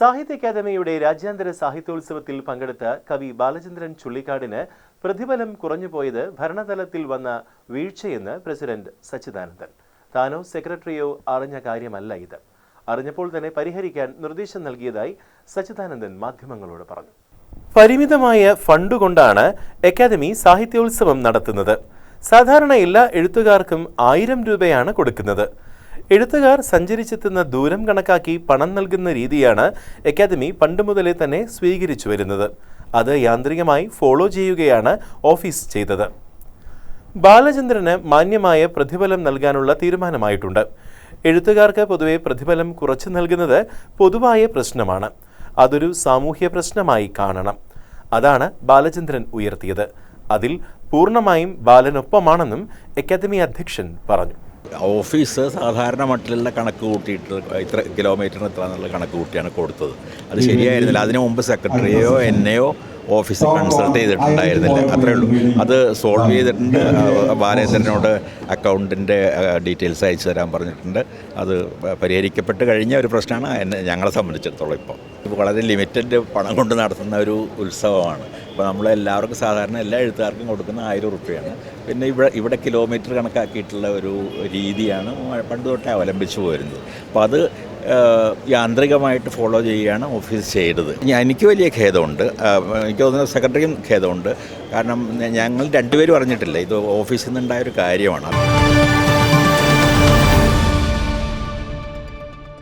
സാഹിത്യ അക്കാദമിയുടെ രാജ്യാന്തര സാഹിത്യോത്സവത്തിൽ പങ്കെടുത്ത കവി ബാലചന്ദ്രൻ ചുള്ളിക്കാടിന് പ്രതിഫലം കുറഞ്ഞുപോയത് ഭരണതലത്തിൽ വന്ന വീഴ്ചയെന്ന് പ്രസിഡന്റ് സച്ചിദാനന്ദൻ. താനോ സെക്രട്ടറിയോ അറിഞ്ഞ കാര്യമല്ല ഇത്. അറിഞ്ഞപ്പോൾ തന്നെ പരിഹരിക്കാൻ നിർദ്ദേശം നൽകിയതായി സച്ചിദാനന്ദൻ മാധ്യമങ്ങളോട് പറഞ്ഞു. പരിമിതമായ ഫണ്ട് കൊണ്ടാണ് അക്കാദമി സാഹിത്യോത്സവം നടത്തുന്നത്. സാധാരണ എല്ലാ എഴുത്തുകാർക്കും ആയിരം രൂപയാണ് കൊടുക്കുന്നത്. എഴുത്തുകാർ സഞ്ചരിച്ചെത്തുന്ന ദൂരം കണക്കാക്കി പണം നൽകുന്ന രീതിയാണ് അക്കാദമി പണ്ട് മുതലേ തന്നെ സ്വീകരിച്ചു വരുന്നത്. അത് യാന്ത്രികമായി ഫോളോ ചെയ്യുകയാണ് ഓഫീസ് ചെയ്തത്. ബാലചന്ദ്രന് മാന്യമായ പ്രതിഫലം നൽകാനുള്ള തീരുമാനമായിട്ടുണ്ട്. എഴുത്തുകാർക്ക് പൊതുവെ പ്രതിഫലം കുറച്ച് നൽകുന്നത് പൊതുവായ പ്രശ്നമാണ്. അതൊരു സാമൂഹ്യ പ്രശ്നമായി കാണണം. അതാണ് ബാലചന്ദ്രൻ ഉയർത്തിയത്. അതിൽ പൂർണമായും ബാലനൊപ്പമാണെന്നും അക്കാദമി അധ്യക്ഷൻ പറഞ്ഞു. ഓഫീസ് സാധാരണ മട്ടിലുള്ള കണക്ക് കൂട്ടിയിട്ട് ഇത്ര കിലോമീറ്ററിന് ഇത്ര എന്നുള്ള കണക്ക് കൂട്ടിയാണ് കൊടുത്തത് അത് ശരിയായിരുന്നില്ല അതിനു മുമ്പ് സെക്രട്ടറിയോ എന്നെയോ ഓഫീസിൽ കൺസൾട്ട് ചെയ്തിട്ടുണ്ടായിരുന്നില്ല അത്രേ ഉള്ളൂ അത് സോൾവ് ചെയ്തിട്ടുണ്ട് ബാലേന്ദ്രനോട് അക്കൗണ്ടിന്റെ ഡീറ്റെയിൽസ് അയച്ചു തരാൻ പറഞ്ഞിട്ടുണ്ട് അത് പരിഹരിക്കപ്പെട്ട് കഴിഞ്ഞ ഒരു പ്രശ്നമാണ് എന്നെ ഞങ്ങളെ സംബന്ധിച്ചിടത്തോളം ഇപ്പോൾ ഇപ്പോൾ വളരെ ലിമിറ്റഡ് പണം കൊണ്ട് നടത്തുന്ന ഒരു ഉത്സവമാണ് അപ്പോൾ നമ്മളെല്ലാവർക്കും സാധാരണ എല്ലാ എഴുത്തുകാർക്കും കൊടുക്കുന്ന ആയിരം റുപ്യയാണ് പിന്നെ ഇവിടെ ഇവിടെ കിലോമീറ്റർ കണക്കാക്കിയിട്ടുള്ള ഒരു രീതിയാണ് പണ്ട് തൊട്ടേ അവലംബിച്ചു പോരുന്നത് അപ്പോൾ അത് യാന്ത്രികമായിട്ട് ഫോളോ ചെയ്യുകയാണ് ഓഫീസ് ചെയ്തത്. എനിക്ക് വലിയ ഖേദമുണ്ട്. എനിക്ക് തോന്നുന്നു സെക്രട്ടറിയും ഖേദമുണ്ട്. കാരണം ഞങ്ങൾ രണ്ടുപേരും അറിഞ്ഞിട്ടില്ല. ഇത് ഓഫീസിൽ നിന്നുണ്ടായ ഒരു കാര്യമാണ്.